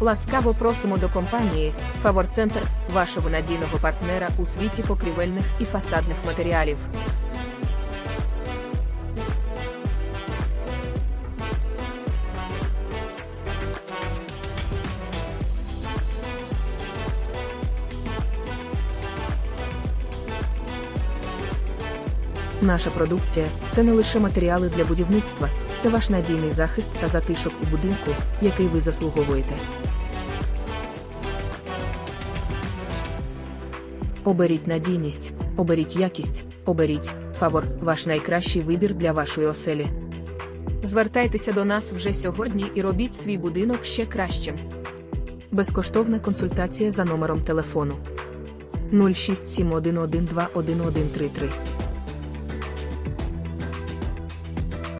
Ласкаво просимо до компанії Фаворцентр, вашого надійного партнера у світі покрівельних і фасадних матеріалів. Наша продукція це не лише матеріали для будівництва, це ваш надійний захист та затишок у будинку, який ви заслуговуєте. Оберіть надійність, оберіть якість, оберіть фавор, ваш найкращий вибір для вашої оселі. Звертайтеся до нас вже сьогодні і робіть свій будинок ще кращим. Безкоштовна консультація за номером телефону 06711211133.